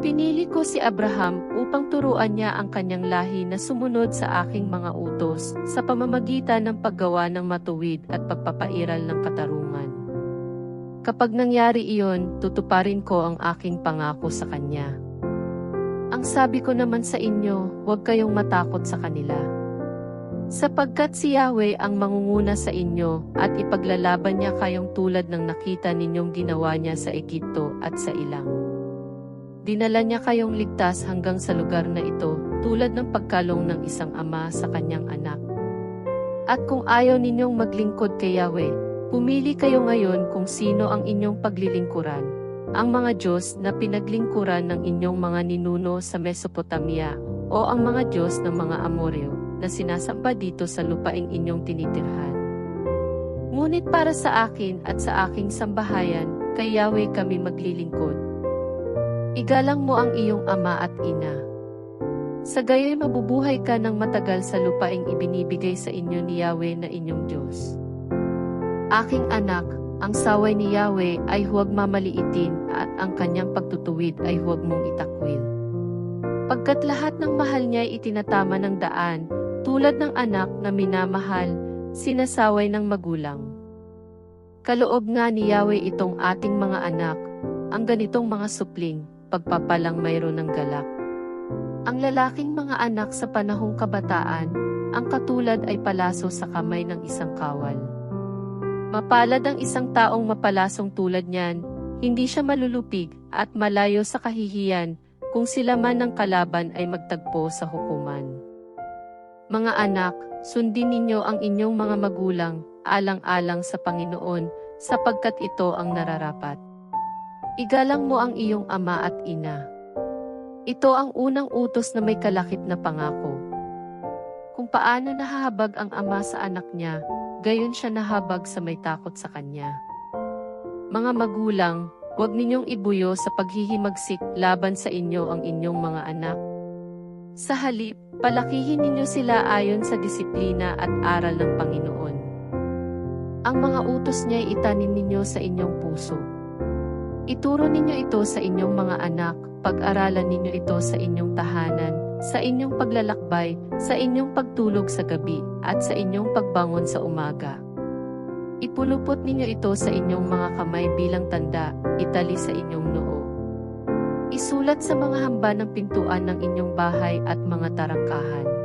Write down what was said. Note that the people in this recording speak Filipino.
Pinili ko si Abraham upang turuan niya ang kanyang lahi na sumunod sa aking mga utos sa pamamagitan ng paggawa ng matuwid at pagpapairal ng katarungan. Kapag nangyari iyon, tutuparin ko ang aking pangako sa kanya. Ang sabi ko naman sa inyo, huwag kayong matakot sa kanila. Sapagkat si Yahweh ang mangunguna sa inyo at ipaglalaban niya kayong tulad ng nakita ninyong ginawa niya sa Egipto at sa ilang. Dinala niya kayong ligtas hanggang sa lugar na ito, tulad ng pagkalong ng isang ama sa kanyang anak. At kung ayaw ninyong maglingkod kay Yahweh, pumili kayo ngayon kung sino ang inyong paglilingkuran. Ang mga Diyos na pinaglingkuran ng inyong mga ninuno sa Mesopotamia, o ang mga Diyos ng mga Amoreo, na sinasamba dito sa lupaing inyong tinitirhan. Ngunit para sa akin at sa aking sambahayan, kay Yahweh kami maglilingkod. Igalang mo ang iyong ama at ina. Sa gayoy mabubuhay ka ng matagal sa lupaing ibinibigay sa inyo ni Yahweh na inyong Diyos. Aking anak, ang saway ni Yahweh ay huwag mamaliitin at ang kanyang pagtutuwid ay huwag mong itakwil. Pagkat lahat ng mahal niya ay itinatama ng daan, tulad ng anak na minamahal, sinasaway ng magulang. Kaloob nga ni Yahweh itong ating mga anak, ang ganitong mga supling, pagpapalang mayroon ng galak. Ang lalaking mga anak sa panahong kabataan, ang katulad ay palaso sa kamay ng isang kawal. Mapalad ang isang taong mapalasong tulad niyan, hindi siya malulupig at malayo sa kahihiyan kung sila man ng kalaban ay magtagpo sa hukuman. Mga anak, sundin ninyo ang inyong mga magulang, alang-alang sa Panginoon, sapagkat ito ang nararapat. Igalang mo ang iyong ama at ina. Ito ang unang utos na may kalakip na pangako. Kung paano nahahabag ang ama sa anak niya, gayon siya nahabag sa may takot sa kanya. Mga magulang, huwag ninyong ibuyo sa paghihimagsik laban sa inyo ang inyong mga anak. Sa halip, palakihin ninyo sila ayon sa disiplina at aral ng Panginoon. Ang mga utos niya itanim ninyo sa inyong puso. Ituro ninyo ito sa inyong mga anak, pag-aralan ninyo ito sa inyong tahanan, sa inyong paglalakbay, sa inyong pagtulog sa gabi, at sa inyong pagbangon sa umaga. Ipulupot ninyo ito sa inyong mga kamay bilang tanda, itali sa inyong noo. Isulat sa mga hamba ng pintuan ng inyong bahay at mga tarangkahan.